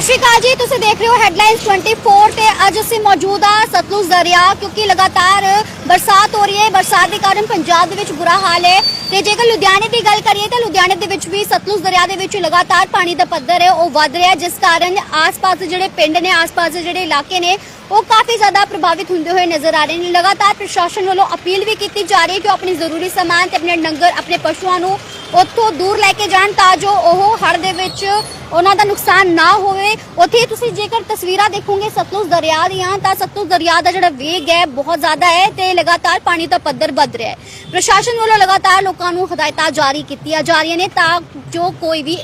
ਸਤਿ ਸ਼੍ਰੀ ਅਕਾਲ ਜੀ, ਤੁਸੀਂ ਦੇਖ ਰਹੇ ਹੋ ਹੈਡਲਾਈਨਸ 24 ਤੇ ਅੱਜ ਅਸੀਂ ਮੌਜੂਦ ਆ ਸਤਲੁਜ ਦਰਿਆ ਕਿਉਂਕਿ ਲਗਾਤਾਰ ਬਰਸਾਤ ਹੋ ਰਹੀ ਹੈ। ਬਰਸਾਤ ਦੇ ਕਾਰਨ ਪੰਜਾਬ ਦੇ ਵਿੱਚ ਬੁਰਾ ਹਾਲ ਹੈ ਤੇ ਜੇਕਰ ਲੁਧਿਆਣੇ ਦੀ ਗੱਲ ਕਰੀਏ ਤਾਂ ਲੁਧਿਆਣੇ ਦੇ ਵਿੱਚ ਵੀ ਸਤਲੁਜ ਦਰਿਆ ਦੇ ਵਿੱਚ ਲਗਾਤਾਰ ਪਾਣੀ ਦਾ ਪੱਧਰ ਹੈ, ਉਹ ਵੱਧ ਰਿਹਾ ਜਿਸ ਕਾਰਨ ਆਸ-ਪਾਸ ਦੇ ਜਿਹੜੇ ਪਿੰਡ ਨੇ, ਆਸ-ਪਾਸ ਦੇ ਜਿਹੜੇ ਇਲਾਕੇ ਨੇ, ਉਹ ਕਾਫੀ ਜ਼ਿਆਦਾ ਪ੍ਰਭਾਵਿਤ ਹੁੰਦੇ ਹੋਏ ਨਜ਼ਰ ਆ ਰਹੇ ਨੇ। ਲਗਾਤਾਰ ਪ੍ਰਸ਼ਾਸਨ ਵੱਲੋਂ ਅਪੀਲ ਵੀ ਕੀਤੀ ਜਾ ਰਹੀ ਹੈ ਕਿ ਉਹ ਆਪਣੀ ਜ਼ਰੂਰੀ ਸਮਾਨ ਤੇ ਆਪਣੇ ਡੰਗਰ, ਆਪਣੇ ਪਸ਼ੂਆਂ ਨੂੰ ਉੱਥੋਂ ਦੂਰ ਲੈ ਕੇ ਜਾਣ ਤਾਂ ਜੋ ਉਹ ਹੜ੍ਹ ਦੇ ਵਿੱਚ ਉਹਨਾਂ ਦਾ ਨੁਕਸਾਨ ਨਾ ਹੋਵੇ। ਉੱਥੇ ਤੁਸੀਂ ਜੇਕਰ ਤਸਵੀਰਾਂ ਦੇਖੋਗੇ ਸਤਲੁਜ ਦਰਿਆ ਦੀਆਂ, ਤਾਂ ਸਤਲੁਜ ਦਰਿਆ ਦਾ ਜਿਹੜਾ ਵੇਗ ਹੈ ਬਹੁਤ ਜ਼ਿਆਦਾ ਹੈ ਤੇ ਲਗਾਤਾਰ ਪਾਣੀ ਦਾ ਪੱਧਰ ਵੱਧ ਰਿਹਾ ਹੈ। ਪ੍ਰਸ਼ਾਸਨ ਵੱਲੋਂ ਲਗਾਤਾਰ ਲੋਕਾਂ ਨੂੰ ਹਦਾਇਤਾਂ ਜਾਰੀ ਕੀਤੀਆਂ ਜਾ ਰਹੀਆਂ ਨੇ ਤਾਂ ਜੋ ਕੋਈ ਵੀ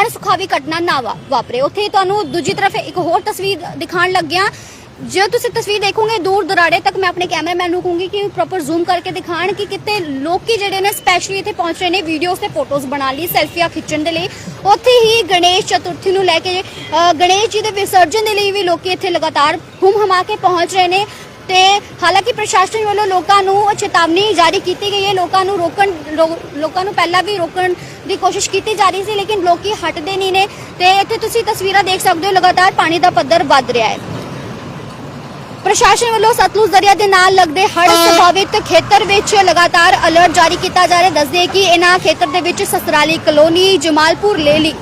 ਅਣਸੁਖਾਵੀ ਘਟਨਾ ਨਾ ਵਾ- ਵਾਪਰੇ। ਉੱਥੇ ਤੁਹਾਨੂੰ ਦੂਜੀ ਤਰਫ ਇੱਕ ਹੋਰ ਤਸਵੀਰ ਦਿਖਾਉਣ ਲੱਗਿਆ। ਜੇ ਤੁਸੀਂ ਤਸਵੀਰ ਦੇਖੋਗੇ, ਦੂਰ ਦੁਰਾੜੇ ਤੱਕ ਮੈਂ ਆਪਣੇ ਕੈਮਰਾਮੈਨ ਨੂੰ ਕਹੂੰਗੀ ਕਿ ਪ੍ਰੋਪਰ ਜ਼ੂਮ ਕਰਕੇ ਦਿਖਾਣ ਕਿ ਕਿਤੇ ਲੋਕੀ ਜਿਹੜੇ ਨੇ ਸਪੈਸ਼ਲੀ ਇੱਥੇ ਪਹੁੰਚ ਰਹੇ ਨੇ ਵੀਡੀਓਜ਼ ਤੇ ਫੋਟੋਜ਼ ਬਣਾ ਲਈ ਸੈਲਫੀਆਂ ਖਿੱਚਣ ਦੇ ਲਈ। ਉੱਥੇ ਹੀ ਗਣੇਸ਼ ਚਤੁਰਥੀ ਨੂੰ ਲੈ ਕੇ ਗਣੇਸ਼ ਜੀ ਦੇ ਵਿਸਰਜਨ ਦੇ ਲਈ ਵੀ ਲੋਕੀ ਇੱਥੇ ਲਗਾਤਾਰ ਹੁਮ ਹਮਾ ਕੇ ਪਹੁੰਚ ਰਹੇ ਨੇ ਤੇ ਹਾਲਾਂਕਿ ਪ੍ਰਸ਼ਾਸਨ ਵੱਲੋਂ ਲੋਕਾਂ ਨੂੰ ਚੇਤਾਵਨੀ ਜਾਰੀ ਕੀਤੀ ਗਈ ਹੈ। ਲੋਕਾਂ ਨੂੰ ਰੋਕਣ, ਰੋ- ਲੋਕਾਂ ਨੂੰ ਪਹਿਲਾਂ ਵੀ ਰੋਕਣ ਦੀ ਕੋਸ਼ਿਸ਼ ਕੀਤੀ ਜਾ ਰਹੀ ਸੀ, ਲੇਕਿਨ ਲੋਕੀ ਹਟਦੇ ਨਹੀਂ ਨੇ ਤੇ ਇੱਥੇ ਤੁਸੀਂ ਤਸਵੀਰਾਂ ਦੇਖ ਸਕਦੇ ਹੋ, ਲਗਾਤਾਰ ਪਾਣੀ ਦਾ ਪੱਧਰ ਵੱਧ ਰਿਹਾ ਹੈ। ਪ੍ਰਸ਼ਾਸਨ ਵੱਲੋਂ ਸਤਲੁਜ ਦਰਿਆ ਦੇ ਨਾਲ ਲੱਗਦੇ ਹੜ੍ਹ ਪ੍ਰਭਾਵਿਤ ਖੇਤਰ ਵਿੱਚ ਲਗਾਤਾਰ ਅਲਰਟ ਜਾਰੀ ਕੀਤਾ ਜਾ ਰਿਹਾ ਦੱਸਦੇ ਕਿ ਇਹਨਾਂ ਖੇਤਰ ਦੇ ਵਿੱਚ ਸਸਰਾਲੀ ਕਲੋਨੀ ਜਮਾਲਪੁਰ ਲੇਲੀ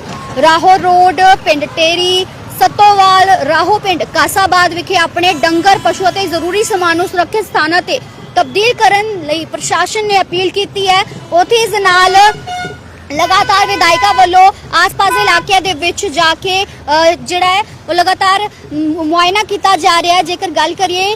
ਰਾਹੋ ਰੋਡ ਪਿੰਡ ਟੇਰੀ ਸਤੋਵਾਲ ਰਾਹੋ ਪਿੰਡ ਕਾਸਾਬਾਦ ਵਿਖੇ ਆਪਣੇ ਡੰਗਰ ਪਸ਼ੂ ਅਤੇ ਜ਼ਰੂਰੀ ਸਮਾਨ ਨੂੰ ਸੁਰੱਖਿਅਤ ਸਥਾਨਾਂ ਤੇ ਤਬਦੀਲ ਕਰਨ ਲਈ ਪ੍ਰਸ਼ਾਸਨ ਨੇ ਅਪੀਲ ਕੀਤੀ ਹੈ। ਉੱਥੇ ਇਸ ਨਾਲ ਲਗਾਤਾਰ ਵਿਧਾਇਕਾਂ ਵੱਲੋਂ ਆਸ-ਪਾਸ ਦੇ ਇਲਾਕਿਆਂ ਦੇ ਵਿੱਚ ਜਾ ਕੇ ਜਿਹੜਾ ਹੈ ਉਹ ਲਗਾਤਾਰ ਮੁਆਇਨਾ ਕੀਤਾ ਜਾ ਰਿਹਾ ਹੈ। ਜੇਕਰ ਗੱਲ ਕਰੀਏ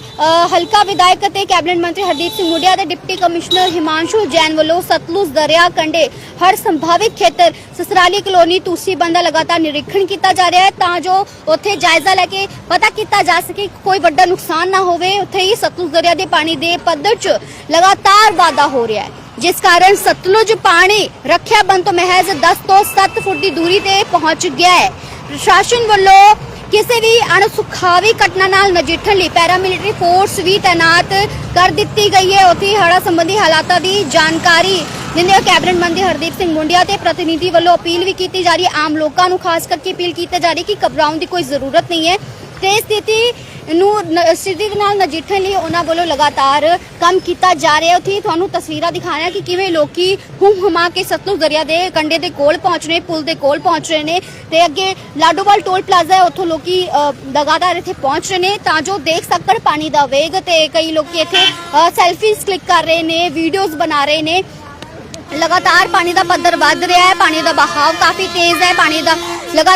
ਹਲਕਾ ਵਿਧਾਇਕ ਅਤੇ ਕੈਬਨਿਟ ਮੰਤਰੀ ਹਰਦੀਪ ਸਿੰਘ ਮੁੰਡਿਆ ਤੇ ਡਿਪਟੀ ਕਮਿਸ਼ਨਰ ਹਿਮਾਂਸ਼ੂ ਜੈਨ ਵੱਲੋਂ ਸਤਲੁਜ ਦਰਿਆ ਕੰਢੇ ਹਰ ਸੰਭਾਵਿਤ ਖੇਤਰ, ਸਸਰਾਲੀ ਕਲੋਨੀ ਤੂਸੀ ਬੰਦਾ ਲਗਾਤਾਰ ਨਿਰੀਖਣ ਕੀਤਾ ਜਾ ਰਿਹਾ ਹੈ। ਤਾਂ ਜੋ ਉੱਥੇ ਜਾਇਜ਼ਾ ਲੈ ਕੇ ਪਤਾ ਕੀਤਾ ਜਾ ਸਕੇ ਕੋਈ ਵੱਡਾ ਨੁਕਸਾਨ ਨਾ ਹੋਵੇ, ਉੱਥੇ ਹੀ ਸਤਲੁਜ ਦਰਿਆ ਦੇ ਪਾਣੀ ਦੇ ਪੱਧਰ 'ਚ ਲਗਾਤਾਰ ਵਾਧਾ ਹੋ ਰਿਹਾ ਹੈ। ਜਿਸ ਕਾਰਨ ਸਤਲੁਜ ਪਾਣੀ ਰੱਖਿਆ ਬੰਦ ਤੋਂ ਮਹਿਜ਼ 10 ਤੋਂ 7 ਫੁੱਟ ਦੀ ਦੂਰੀ ਤੇ ਪਹੁੰਚ ਗਿਆ ਹੈ। ਪ੍ਰਸ਼ਾਸਨ ਵੱਲੋਂ ਕਿਸੇ ਵੀ ਅਣਸੁਖਾਵੀ ਘਟਨਾ ਨਾਲ ਨਜਿੱਠਣ ਲਈ ਪੈਰਾਮਿਲਟਰੀ ਫੋਰਸ ਵੀ ਤਾਇਨਾਤ ਕਰ ਦਿੱਤੀ ਗਈ ਹੈ। ਉੱਥੇ ਹੜਾ ਸੰਬੰਧੀ ਹਾਲਾਤਾਂ ਦੀ ਜਾਣਕਾਰੀ ਦਿੰਦੇ ਹੋਏ ਕੈਬਨਿਟ ਮੰਤਰੀ ਹਰਦੀਪ ਸਿੰਘ ਮੁੰਡਿਆ ਤੇ ਪ੍ਰਤੀਨਿਧੀ ਵੱਲੋਂ ਅਪੀਲ ਵੀ ਕੀਤੀ ਜਾ ਰਹੀ ਹੈ। ਆਮ ਲੋਕਾਂ ਨੂੰ ਖਾਸ ਕਰਕੇ ਅਪੀਲ ਕੀਤੀ ਜਾ ਰਹੀ ਹੈ ਕਿ ਘਬਰਾਉਣ ਦੀ ਕੋਈ ਜ਼ਰੂਰਤ ਨਹੀਂ ਹੈ। ਤੇ ਸਥਿਤੀ ਨੂੰ ਸਥਿਤੀ ਦੇ ਨਾਲ ਨਜਿੱਠਣ ਲਈ ਉਹਨਾਂ ਵੱਲੋਂ ਲਗਾਤਾਰ ਕੰਮ ਕੀਤਾ ਜਾ ਰਿਹਾ ਹੈ। ਤੁਹਾਨੂੰ ਤਸਵੀਰਾਂ ਦਿਖਾਣਾ ਕਿ ਕਿਵੇਂ ਲੋਕੀ ਹੁਮ ਹਮਾ ਕੇ ਸਤਲੁਜ ਦਰਿਆ ਦੇ ਕੰਢੇ ਦੇ ਕੋਲ ਪਹੁੰਚ ਰਹੇ ਪੁਲ ਦੇ ਕੋਲ ਪਹੁੰਚ ਰਹੇ ਨੇ ਤੇ ਅੱਗੇ ਲਾਡੋਵਾਲ ਟੋਲ ਪਲਾਜ਼ਾ ਹੈ ਉੱਥੋਂ ਲੋਕੀ ਅ, ਲਗਾਤਾਰ ਇੱਥੇ ਪਹੁੰਚ ਰਹੇ ਨੇ। ਤਾਂ ਜੋ ਦੇਖ ਸਕਣ ਪਾਣੀ ਦਾ ਵੇਗ ਤੇ ਕਈ ਲੋਕੀ ਇੱਥੇ ਸੈਲਫੀਜ਼ ਕਲਿੱਕ ਕਰ ਰਹੇ ਨੇ ਵੀਡੀਓਜ਼ ਬਣਾ ਰਹੇ ਨੇ। ਲਗਾਤਾਰ ਪਾਣੀ ਦਾ ਪੱਧਰ ਵੱਧ ਰਿਹਾ ਹੈ ਪਾਣੀ ਦਾ ਬਹਾਵ ਕਾਫੀ ਤੇਜ਼ ਹੈ ਪਾਣੀ ਦਾ ਲਗਾ